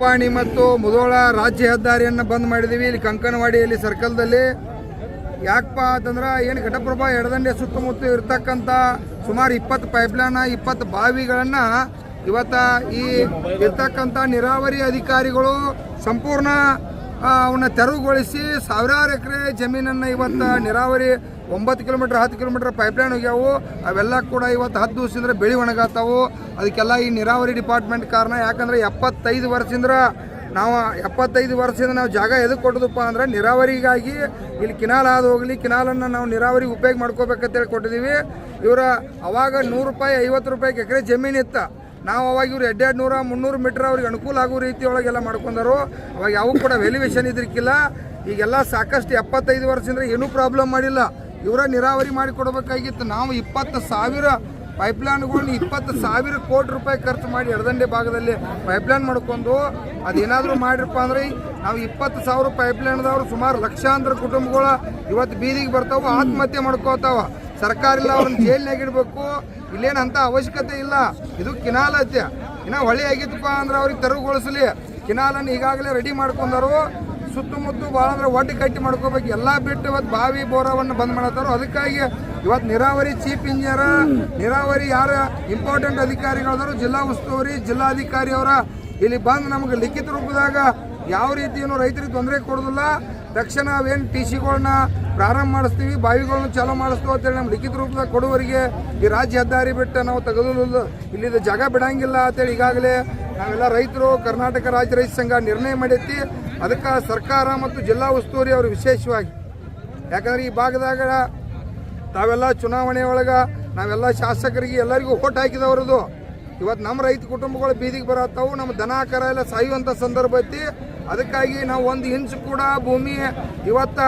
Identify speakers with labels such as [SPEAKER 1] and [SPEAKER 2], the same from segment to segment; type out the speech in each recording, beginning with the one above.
[SPEAKER 1] ಪಾಣಿ ಮತ್ತು ಮುಧೋಳ ರಾಜ್ಯ ಹೆದ್ದಾರಿಯನ್ನು ಬಂದ್ ಮಾಡಿದೀವಿ. ಇಲ್ಲಿ ಕಂಕನವಾಡಿಯಲ್ಲಿ ಸರ್ಕಲ್ದಲ್ಲಿ. ಯಾಕಪ್ಪ ಅಂತಂದ್ರೆ ಏನು ಘಟಪ್ರಭಾ ಎಡದಂಡೆ ಸುತ್ತಮುತ್ತ ಇರ್ತಕ್ಕಂಥ ಸುಮಾರು ಇಪ್ಪತ್ತು ಪೈಪ್ಲೈನ್ ಇಪ್ಪತ್ತು ಬಾವಿಗಳನ್ನು ಇವತ್ತ ಈ ಇರ್ತಕ್ಕಂಥ ನೀರಾವರಿ ಅಧಿಕಾರಿಗಳು ಸಂಪೂರ್ಣ ಅವನ್ನ ತೆರವುಗೊಳಿಸಿ ಸಾವಿರಾರು ಎಕರೆ ಜಮೀನನ್ನು ಇವತ್ತು ನೀರಾವರಿ ಒಂಬತ್ತು ಕಿಲೋಮೀಟರ್, ಹತ್ತು ಕಿಲೋಮೀಟರ್ ಪೈಪ್ಲೈನ್ ಹೋಗ್ಯಾವು. ಅವೆಲ್ಲ ಕೂಡ ಇವತ್ತು ಹತ್ತು ದಿವಸದಿಂದ ಬೆಳಿ ಒಣಗಾತಾವು. ಅದಕ್ಕೆಲ್ಲ ಈ ನೀರಾವರಿ ಡಿಪಾರ್ಟ್ಮೆಂಟ್ ಕಾರಣ ಯಾಕಂದ್ರೆ ಎಪ್ಪತ್ತೈದು ವರ್ಷದಿಂದ ನಾವು, ಎಪ್ಪತ್ತೈದು ವರ್ಷದಿಂದ ನಾವು ಜಾಗ ಎದಕ್ಕೆ ಕೊಟ್ಟದಪ್ಪ ಅಂದ್ರೆ ನೀರಾವರಿಗಾಗಿ ಇಲ್ಲಿ ಕಿನಾಲ್ ಆದ ಹೋಗಲಿ, ಕಿನಾಲನ್ನು ನಾವು ನೀರಾವರಿ ಉಪಯೋಗ ಮಾಡ್ಕೋಬೇಕಂತೇಳಿ ಕೊಟ್ಟಿದ್ದೀವಿ ಇವರ ಅವಾಗ ನೂರು ರೂಪಾಯಿ, ಐವತ್ತು ರೂಪಾಯಿಗೆ ಎಕರೆ ಜಮೀನಿತ್ತು ನಾವು ಅವಾಗ ಇವ್ರು ಎರಡು ನೂರ ಮುನ್ನೂರು ಮೀಟರ್ ಅವ್ರಿಗೆ ಅನುಕೂಲ ಆಗೋ ರೀತಿ ಒಳಗೆಲ್ಲ ಮಾಡ್ಕೊಂಡರು. ಅವಾಗ ಯಾವ ಕೂಡ ವ್ಯಾಲ್ಯುವೇಷನ್ ಇದ್ರಿಕ್ಕಿಲ್ಲ ಈಗೆಲ್ಲ ಸಾಕಷ್ಟು ಎಪ್ಪತ್ತೈದು ವರ್ಷದಿಂದ ಏನೂ ಪ್ರಾಬ್ಲಮ್ ಮಾಡಿಲ್ಲ. ಇವರ ನೀರಾವರಿ ಮಾಡಿ ಕೊಡಬೇಕಾಗಿತ್ತು. ನಾವು ಇಪ್ಪತ್ತು ಸಾವಿರ ಪೈಪ್ಲೈನ್ಗಳನ್ನ ಇಪ್ಪತ್ತು ಸಾವಿರ ಕೋಟಿ ರೂಪಾಯಿ ಖರ್ಚು ಮಾಡಿ ಎಡದಂಡೆ ಭಾಗದಲ್ಲಿ ಪೈಪ್ಲೈನ್ ಮಾಡ್ಕೊಂಡು ಅದೇನಾದರೂ ಮಾಡಿರಪ್ಪ ಅಂದ್ರೆ ನಾವು ಇಪ್ಪತ್ತು ಸಾವಿರ ಪೈಪ್ಲೈನ್ದವ್ರು ಸುಮಾರು ಲಕ್ಷಾಂತರ ಕುಟುಂಬಗಳು ಇವತ್ತು ಬೀದಿಗೆ ಬರ್ತಾವೆ, ಆತ್ಮಹತ್ಯೆ ಮಾಡ್ಕೋತಾವ. ಸರ್ಕಾರ ಇಲ್ಲ ಅವ್ರನ್ನ ಜೈಲ್ನಾಗ ಇಡಬೇಕು ಇಲ್ಲೇನು ಅಂತ ಅವಶ್ಯಕತೆ ಇಲ್ಲ. ಇದು ಕಿನಾಲತ್ಯ ಇನ್ನು ಹೊಳೆ ಆಗಿತ್ತಪ್ಪ ಅಂದ್ರೆ ಅವ್ರಿಗೆ ತೆರವುಗೊಳಿಸಲಿ. ಕಿನಾಲನ್ನು ಈಗಾಗಲೇ ರೆಡಿ ಮಾಡ್ಕೊಂಡರು. ಸುತ್ತಮುತ್ತ ಭಾಳ ಅಂದ್ರೆ ಒಡ್ಡು ಕಟ್ಟಿ ಮಾಡ್ಕೋಬೇಕು. ಎಲ್ಲ ಬಿಟ್ಟು ಇವತ್ತು ಬಾವಿ ಬೋರವನ್ನು ಬಂದ್ ಮಾಡತ್ತಾರೋ ಅದಕ್ಕಾಗಿ ಇವತ್ತು ನೀರಾವರಿ ಚೀಫ್ ಇಂಜಿನಿಯರ್, ನೀರಾವರಿ ಯಾರ ಇಂಪಾರ್ಟೆಂಟ್ ಅಧಿಕಾರಿಗಳಾದ್ರು ಜಿಲ್ಲಾ ಉಸ್ತುವಾರಿ, ಜಿಲ್ಲಾಧಿಕಾರಿ ಅವರ. ಇಲ್ಲಿ ಬಂದು ನಮಗೆ ಲಿಖಿತ ರೂಪದಾಗ ಯಾವ ರೀತಿಯನ್ನು ರೈತರಿಗೆ ತೊಂದರೆ ಕೊಡೋದಿಲ್ಲ. ತಕ್ಷಣ ಅವೇನು ಟಿ ಸಿಗಳನ್ನ ಪ್ರಾರಂಭ ಮಾಡಿಸ್ತೀವಿ ಬಾವಿಗಳನ್ನು ಚಾಲೂ ಮಾಡಿಸ್ತೀವಿ ಅಂತೇಳಿ ನಮ್ಮ ಲಿಖಿತ ರೂಪದಾಗ ಕೊಡುವರಿಗೆ ಈ ರಾಜ್ಯ ಹೆದ್ದಾರಿ ಬಿಟ್ಟು ನಾವು ತೆಗೆದು ಇಲ್ಲಿದ ಜಾಗ ಬಿಡಂಗಿಲ್ಲ ಅಂತೇಳಿ ಈಗಾಗಲೇ ನಾವೆಲ್ಲ ರೈತರು, ಕರ್ನಾಟಕ ರಾಜ್ಯ ರೈತ ಸಂಘ ನಿರ್ಣಯ ಮಾಡೈತಿ ಅದಕ್ಕೆ ಸರ್ಕಾರ ಮತ್ತು ಜಿಲ್ಲಾ ಉಸ್ತುವಾರಿ ಅವರು ವಿಶೇಷವಾಗಿ, ಯಾಕಂದ್ರೆ ಈ ಭಾಗದಾಗ ತಾವೆಲ್ಲ ಚುನಾವಣೆ ಒಳಗೆ ನಾವೆಲ್ಲ ಶಾಸಕರಿಗೆ ಎಲ್ಲರಿಗೂ ಓಟ್ ಹಾಕಿದವ್ರದು. ಇವತ್ತು ನಮ್ಮ ರೈತ ಕುಟುಂಬಗಳು ಬೀದಿಗೆ ಬರತ್ತವು ನಮ್ಮ ದನ ಕರ ಎಲ್ಲ ಸಾಯುವಂಥ ಸಂದರ್ಭ ಐತಿ. ಅದಕ್ಕಾಗಿ ನಾವು ಒಂದು ಇಂಚು ಕೂಡ ಭೂಮಿ ಇವತ್ತ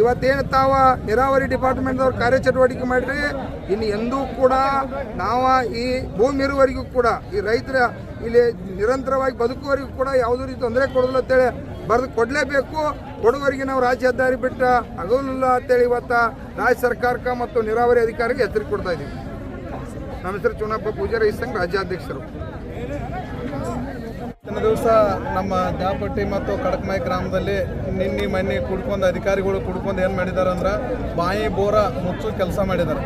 [SPEAKER 1] ಇವತ್ತೇನು ತಾವ ನೀರಾವರಿ ಡಿಪಾರ್ಟ್ಮೆಂಟ್ದವ್ರು ಕಾರ್ಯಚಟುವಟಿಕೆ ಮಾಡಿರಿ ಇನ್ನು ಎಂದೂ ಕೂಡ ನಾವು ಈ ಭೂಮಿ ಇರುವವರೆಗೂ ಕೂಡ, ಈ ರೈತರ ಇಲ್ಲಿ ನಿರಂತರವಾಗಿ ಬದುಕುವವರೆಗೂ ಕೂಡ ಯಾವುದೇ ರೀತಿ ತೊಂದರೆ ಕೊಡೋದಿಲ್ಲ ಅಂತೇಳಿ ಬರೆದು ಕೊಡಲೇಬೇಕು. ಕೊಡುವವರೆಗೆ ನಾವು ರಾಜ್ಯ ಹೆದ್ದಾರಿ ಬಿಟ್ಟ ಆಗೋದಿಲ್ಲ ಅಂತೇಳಿ ಇವತ್ತ ರಾಜ್ಯ ಸರ್ಕಾರಕ್ಕೆ ಮತ್ತು ನೀರಾವರಿ ಅಧಿಕಾರಿಗೆ ಎಚ್ಚರಿಕೆ ಕೊಡ್ತಾ ಇದ್ದೀವಿ. ನಮ್ಮ ಹೆಸರು ಚುನಪ್ಪ ಪೂಜಾರಿ ಸಂಘ ರಾಜ್ಯಾಧ್ಯಕ್ಷರು.
[SPEAKER 2] ಇನ್ನ ದಿವಸ ನಮ್ಮ ದಾಪಟ್ಟಿ ಮತ್ತು ಕಡಕ್ಮಾಯಿ ಗ್ರಾಮದಲ್ಲಿ ನಿನ್ನೆ ಮೊನ್ನೆ ಕುಡ್ಕೊಂಡು ಅಧಿಕಾರಿಗಳು ಕುಡ್ಕೊಂಡು ಏನು ಮಾಡಿದಾರೆ ಅಂದ್ರೆ ಬಾಯಿ ಬೋರ ಮುಚ್ಚು ಕೆಲಸ ಮಾಡಿದ್ದಾರೆ.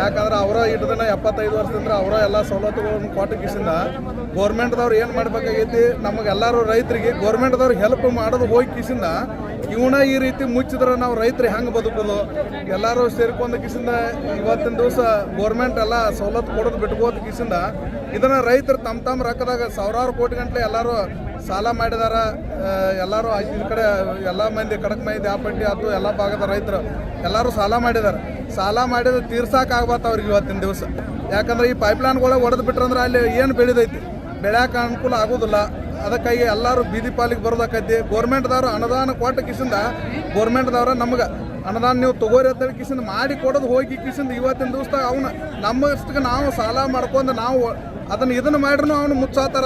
[SPEAKER 2] ಯಾಕಂದ್ರೆ ಅವರ ಇಟ್ಟದನ್ನ ದಿನ ಎಪ್ಪತ್ತೈದು ವರ್ಷದಿಂದ ಅವರ ಎಲ್ಲ ಸವಲತ್ತುಗಳನ್ನು ಕೊಟ್ಟು ಕಿಸಿಂದ ಗೋರ್ಮೆಂಟ್ದವ್ರು ಏನು ಮಾಡಬೇಕಾಗೈತಿ? ನಮಗೆಲ್ಲರೂ ರೈತರಿಗೆ ಗೋರ್ಮೆಂಟ್ದವ್ರು ಹೆಲ್ಪ್ ಮಾಡೋದು ಹೋಗಿ ಕಿಸಿಂದ ಇವನ ಈ ರೀತಿ ಮುಚ್ಚಿದ್ರೆ ನಾವು ರೈತರು ಹೆಂಗೆ ಬದುಕೋದು? ಎಲ್ಲರೂ ಸೇರ್ಕೊಂಡ ಕಿಸಿಂದ ಇವತ್ತಿನ ದಿವಸ ಗೋರ್ಮೆಂಟ್ ಎಲ್ಲ ಸವಲತ್ತು ಕೊಡೋದು ಬಿಟ್ಕೋದ ಕಿಸಿಂದ ಇದನ್ನು ರೈತರು ತಮ್ಮ ತಮ್ಮ ರೊಕ್ಕದಾಗ ಸಾವಿರಾರು ಕೋಟಿ ಗಂಟೆ ಎಲ್ಲರೂ ಸಾಲ ಮಾಡಿದಾರ. ಎಲ್ಲರೂ ಈ ಕಡೆ ಎಲ್ಲ ಮಂದಿ, ಕಡಕ್ ಮಂದಿ ಪಟ್ಟಿ ಆತು, ಎಲ್ಲ ಭಾಗದ ರೈತರು ಎಲ್ಲರೂ ಸಾಲ ಮಾಡಿದ್ದಾರೆ ಸಾಲ ಮಾಡಿದ್ರೆ ತೀರ್ಸಾಕ್ ಆಗ್ಬಾರ್ದು ಅವ್ರಿಗೆ ಇವತ್ತಿನ ದಿವಸ. ಯಾಕಂದ್ರೆ ಈ ಪೈಪ್ಲೈನ್ಗಳೇ ಒಡೆದು ಬಿಟ್ರಂದ್ರೆ ಅಲ್ಲಿ ಏನು ಬೆಳೆದೈತಿ? ಬೆಳ್ಯಾಕ ಅನುಕೂಲ ಆಗೋದಿಲ್ಲ. ಅದಕ್ಕಾಗಿ ಎಲ್ಲರೂ ಬೀದಿ ಪಾಲಿಗೆ ಬರೋದಕ್ಕೈತಿ ಗೋರ್ಮೆಂಟ್ದವ್ರು ಅನುದಾನ ಕೊಟ್ಟ ಕಿಸಿಂದ ಗೋರ್ಮೆಂಟ್ದವ್ರ ನಮ್ಗೆ ಅನುದಾನ ನೀವು ತಗೋರಿ ಅಂತೇಳಿ ಕಿಸಿಂದ ಮಾಡಿ ಕೊಡೋದು ಹೋಗಿ ಕಿಸಿಂದ ಇವತ್ತಿನ ದಿವಸದಾಗ ಅವನ್ನ ನಮ್ಮಷ್ಟಕ್ಕೆ ನಾವು ಸಾಲ ಮಾಡ್ಕೊಂಡು ನಾವು ಅದನ್ನ ಇದನ್ನ ಮಾಡ್ರೂ ಅವನು ಮುಚ್ಚಾತಾರ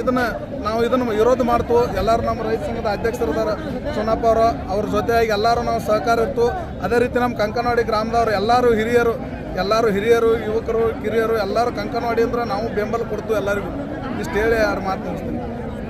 [SPEAKER 2] ಇದನ್ನು ನಾವು ಇದನ್ನ ವಿರೋಧ ಮಾಡ್ತು. ಎಲ್ಲರೂ ನಮ್ಮ ರೈತ ಸಂಘದ ಅಧ್ಯಕ್ಷರದಾರ ಸೊನ್ನಪ್ಪ ಅವರು, ಅವ್ರ ಜೊತೆಯಾಗಿ ಎಲ್ಲರೂ ನಾವು ಸಹಕಾರ ಇತ್ತು. ಅದೇ ರೀತಿ ನಮ್ಮ ಕಂಕನವಾಡಿ ಗ್ರಾಮದವರು ಎಲ್ಲರೂ ಹಿರಿಯರು ಎಲ್ಲರೂ ಹಿರಿಯರು, ಯುವಕರು, ಕಿರಿಯರು ಎಲ್ಲರೂ ಕಂಕನವಾಡಿ ಅಂದ್ರೆ ನಾವು ಬೆಂಬಲ ಕೊಡ್ತು ಎಲ್ಲರಿಗೂ. ಇಷ್ಟು ಹೇಳಿ ಯಾರು ಮಾತು ಮುಗಿಸ್ತೀನಿ.